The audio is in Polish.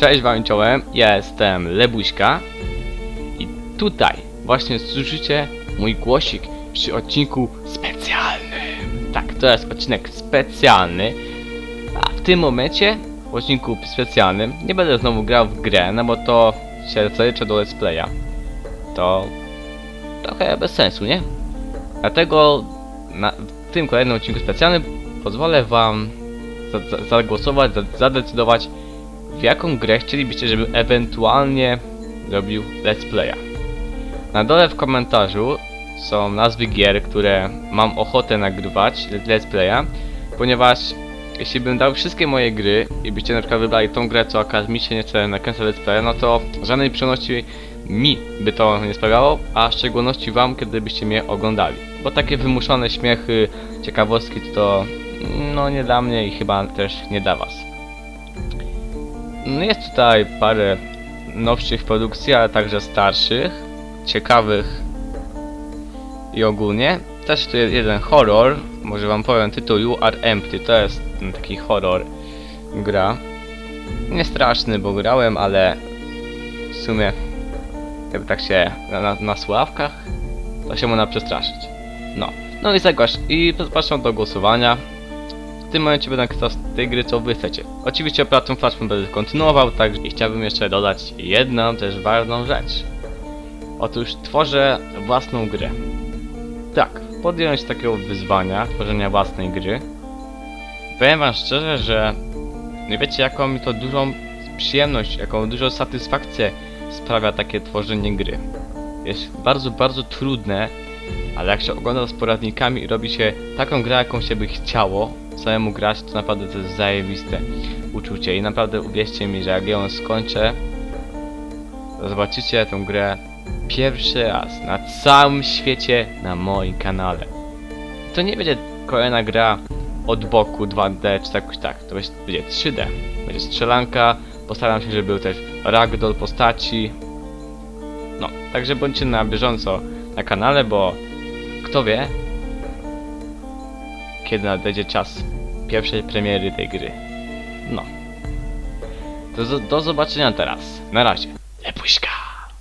Cześć wam czołem, ja jestem Lebuśka i tutaj właśnie słyszycie mój głosik przy odcinku specjalnym. Tak, to jest odcinek specjalny, a w tym momencie w odcinku specjalnym nie będę znowu grał w grę, no bo to się zaliczy do let's playa. To trochę bez sensu, nie? Dlatego na, w tym kolejnym odcinku specjalnym pozwolę wam za, za, zagłosować, za, zadecydować w jaką grę chcielibyście, żebym ewentualnie robił let's playa. Na dole w komentarzu są nazwy gier, które mam ochotę nagrywać let's playa, ponieważ jeśli bym dał wszystkie moje gry i byście na przykład wybrali tą grę, co akurat mi się nie chce nakręca let's playa, no to żadnej przyjemności mi by to nie sprawiało, a w szczególności wam, kiedy byście mnie oglądali. Bo takie wymuszone śmiechy, ciekawostki to no nie dla mnie i chyba też nie dla was. No jest tutaj parę nowszych produkcji, ale także starszych, ciekawych i ogólnie. Też tu jest jeden horror, może wam powiem tytuł You Are Empty, to jest taki horror gra. Nie straszny, bo grałem, ale w sumie jakby tak się na, na, na sławkach, to się można przestraszyć. No, no i zagłasz, i zapraszam do głosowania. W tym momencie będę kto z tej gry co wy chcecie. Oczywiście pracą Flashpoint będę kontynuował, tak i chciałbym jeszcze dodać jedną też ważną rzecz. Otóż tworzę własną grę. Tak, podjąłem się takiego wyzwania, tworzenia własnej gry. Powiem wam szczerze, że nie wiecie jaką mi to dużą przyjemność, jaką dużą satysfakcję sprawia takie tworzenie gry. Jest bardzo, bardzo trudne, ale jak się ogląda z poradnikami i robi się taką grę, jaką się by chciało samemu grać, to naprawdę to jest zajebiste uczucie i naprawdę uwierzcie mi, że jak ją skończę, zobaczycie tę grę pierwszy raz na całym świecie na moim kanale. To nie będzie kolejna gra od boku 2D czy tak, tak, to będzie 3D. Będzie strzelanka, postaram się, żeby był też ragdoll postaci. No, także bądźcie na bieżąco na kanale, bo kto wie, kiedy nadejdzie czas pierwszej premiery tej gry. No. Do, do zobaczenia teraz. Na razie.